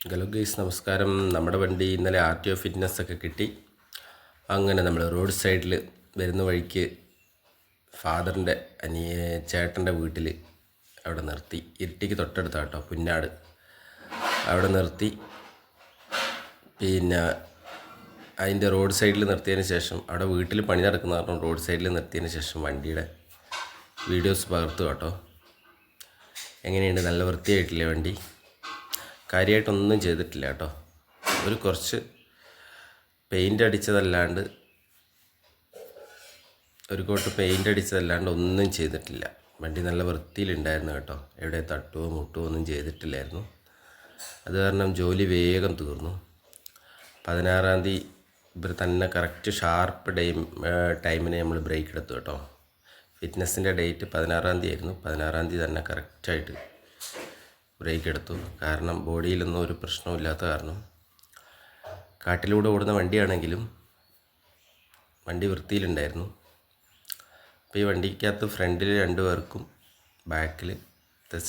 Hello guys നമസ്കാരം. നമ്മുടെ വണ്ടി ഇന്നലെ ആർ ടി ഒ ഫിറ്റ്നസ് ഒക്കെ കിട്ടി. അങ്ങനെ നമ്മൾ റോഡ് സൈഡിൽ വരുന്ന വഴിക്ക് ഫാദറിന്റെ അനിയ ചേട്ടന്റെ വീട്ടിൽ അവിടെ നിർത്തി. ഇരിട്ടിക്ക് തൊട്ടടുത്ത കേട്ടോ പുന്നാട്. അവിടെ നിർത്തി. പിന്നെ അതിന്റെ റോഡ് സൈഡിൽ നിർത്തിയതിന് ശേഷം അവിടെ വീട്ടിൽ പണി നടക്കുന്ന കാരണം റോഡ് സൈഡിൽ നിർത്തിയതിന് ശേഷം വണ്ടിയുടെ വീഡിയോസ് പകർത്തു കേട്ടോ എങ്ങനെയുണ്ട്? നല്ല വൃത്തിയായിട്ടില്ലേ വണ്ടി? കാര്യമായിട്ടൊന്നും ചെയ്തിട്ടില്ല കേട്ടോ. ഒരു കുറച്ച് പെയിന്റ് അടിച്ചതല്ലാണ്ട് ഒരു കോട്ട് പെയിന്റ് അടിച്ചതല്ലാണ്ട് ഒന്നും ചെയ്തിട്ടില്ല. വണ്ടി നല്ല വൃത്തിയിലുണ്ടായിരുന്നു കേട്ടോ. എവിടെ തട്ടുവോ മുട്ടുവോ ഒന്നും ചെയ്തിട്ടില്ലായിരുന്നു. അത് കാരണം ജോലി വേഗം തീർന്നു. പതിനാറാം തീയതി ഇവർ തന്നെ കറക്റ്റ് ഷാർപ്പ് ടൈം ടൈമിന് നമ്മൾ ബ്രേക്ക് എടുത്തു കേട്ടോ. ഫിറ്റ്നസിന്റെ ഡേറ്റ് പതിനാറാം തീയതി ആയിരുന്നു. പതിനാറാം തീയതി തന്നെ കറക്റ്റായിട്ട് ബ്രേക്ക് എടുത്തു കാരണം ബോഡിയിലൊന്നും ഒരു പ്രശ്നമില്ലാത്ത കാരണം. കാട്ടിലൂടെ ഓടുന്ന വണ്ടിയാണെങ്കിലും വണ്ടി വൃത്തിയിലുണ്ടായിരുന്നു. അപ്പോൾ ഈ വണ്ടിക്കകത്ത് ഫ്രണ്ടിൽ രണ്ട് പേർക്കും ബാക്കിൽ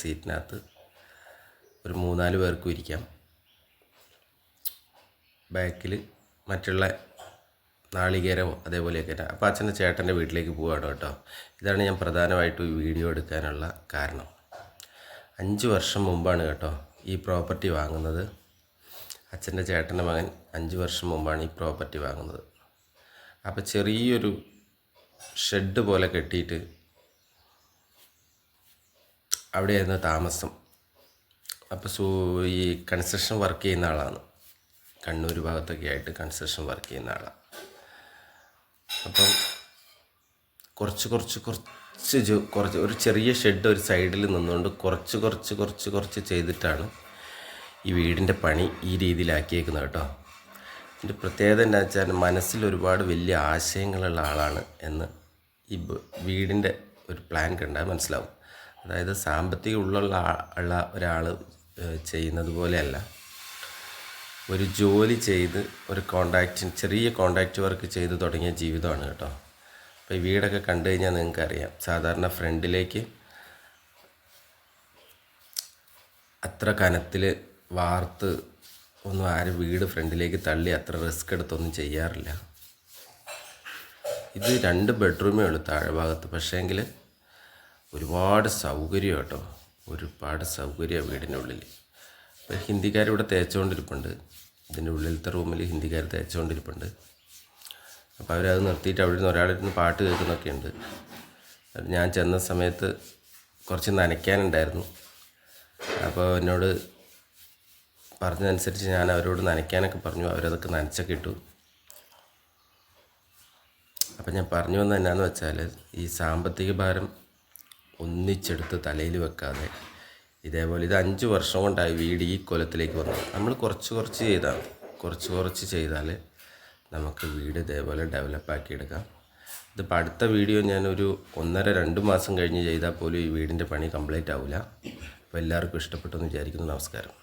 സീറ്റിനകത്ത് ഒരു മൂന്നാൽ പേർക്കും ഇരിക്കാം. ബാക്കിൽ മറ്റുള്ള നാളികേരമോ അതേപോലെയൊക്കെ അപ്പോൾ അച്ഛന്റെ ചേട്ടന്റെ വീട്ടിലേക്ക് പോവുകയാണ് കേട്ടോ. ഇതാണ് ഞാൻ പ്രധാനമായിട്ടും ഈ വീഡിയോ എടുക്കാനുള്ള കാരണം. അഞ്ച് വർഷം മുമ്പാണ് കേട്ടോ ഈ പ്രോപ്പർട്ടി വാങ്ങുന്നത്. അച്ഛന്റെ ചേട്ടന്റെ മകൻ അഞ്ച് വർഷം മുമ്പാണ് ഈ പ്രോപ്പർട്ടി വാങ്ങുന്നത്. അപ്പോൾ ചെറിയൊരു ഷെഡ് പോലെ കെട്ടിയിട്ട് അവിടെയായിരുന്നു താമസം. അപ്പോൾ സൂ ഈ കൺസ്ട്രക്ഷൻ വർക്ക് ചെയ്യുന്ന ആളാണ്. കണ്ണൂർ ഭാഗത്തൊക്കെ ആയിട്ട് കൺസ്ട്രക്ഷൻ വർക്ക് ചെയ്യുന്ന ആളാണ്. അപ്പം കുറച്ച് കുറച്ച് കുറച്ച് ജോ- കുറച്ച് ഒരു ചെറിയ ഷെഡ് ഒരു സൈഡിൽ നിന്നുകൊണ്ട് കുറച്ച് കുറച്ച് കുറച്ച് കുറച്ച് ചെയ്തിട്ടാണ് ഈ വീടിന്റെ പണി ഈ രീതിയിലാക്കിയേക്കുന്നത് കേട്ടോ. എന്റെ പ്രത്യേകത എന്താ വെച്ചാൽ മനസ്സിൽ ഒരുപാട് വലിയ ആശയങ്ങളുള്ള ആളാണ് എന്ന് ഈ വീടിന്റെ ഒരു പ്ലാൻ കണ്ടാൽ മനസ്സിലാവും. അതായത് സാമ്പത്തിക ഉള്ള ഉള്ള ഒരാൾ ചെയ്യുന്നത് പോലെയല്ല. ഒരു ജോലി ചെയ്ത് ഒരു കോണ്ടാക്റ്റ് ചെറിയ കോണ്ടാക്റ്റ് വർക്ക് ചെയ്ത് തുടങ്ങിയ ജീവിതമാണ് കേട്ടോ. അപ്പോൾ ഈ വീടൊക്കെ കണ്ടു കഴിഞ്ഞാൽ നിങ്ങൾക്കറിയാം. സാധാരണ ഫ്രണ്ടിലേക്ക് അത്ര കനത്തിൽ വാർത്ത് ഒന്നും ആരും വീട് ഫ്രണ്ടിലേക്ക് തള്ളി അത്ര റിസ്ക് എടുത്തൊന്നും ചെയ്യാറില്ല. ഇത് രണ്ട് ബെഡ്റൂമേ ഉള്ളൂ താഴെ ഭാഗത്ത്. പക്ഷേങ്കിൽ ഒരുപാട് സൗകര്യം കേട്ടോ. ഒരുപാട് സൗകര്യം വീടിന്റെ ഉള്ളിൽ ഇപ്പോൾ ഹിന്ദിക്കാർ ഇവിടെ തേച്ചുകൊണ്ടിരിപ്പുണ്ട്. ഇതിന്റെ ഉള്ളിലത്തെ റൂമിൽ ഹിന്ദിക്കാർ തേച്ചുകൊണ്ടിരിപ്പുണ്ട്. അപ്പോൾ അവരത് നിർത്തിയിട്ട് അവിടെ നിന്ന് ഒരാളിരുന്ന് പാട്ട് കേൾക്കുന്നൊക്കെ ഉണ്ട് അത് ഞാൻ ചെന്ന സമയത്ത് കുറച്ച് നനയ്ക്കാനുണ്ടായിരുന്നു. അപ്പോൾ എന്നോട് പറഞ്ഞതനുസരിച്ച് ഞാൻ അവരോട് നനയ്ക്കാനൊക്കെ പറഞ്ഞു. അവരതൊക്കെ നനച്ചൊക്കെ ഇട്ടു. അപ്പം ഞാൻ പറഞ്ഞു വന്നത് എന്നാന്ന് വെച്ചാൽ ഈ സാമ്പത്തിക ഭാരം ഒന്നിച്ചെടുത്ത് തലയിൽ വെക്കാതെ ഇതേപോലെ ഇത് അഞ്ച് വർഷം കൊണ്ടായി വീട് ഈ കൊലത്തിലേക്ക് വന്നത്. നമ്മൾ കുറച്ച് കുറച്ച് ചെയ്താൽ കുറച്ച് കുറച്ച് ചെയ്താൽ നമുക്ക് വീട് ഇതേപോലെ ഡെവലപ്പാക്കി എടുക്കാം. ഇതിപ്പോൾ അടുത്ത വീഡിയോ ഞാനൊരു ഒന്നര രണ്ട് മാസം കഴിഞ്ഞ് ചെയ്താൽ പോലും ഈ വീടിന്റെ പണി കംപ്ലീറ്റ് ആവില്ല അപ്പോൾ എല്ലാവർക്കും ഇഷ്ടപ്പെട്ടു എന്ന് വിചാരിക്കുന്നു. നമസ്കാരം.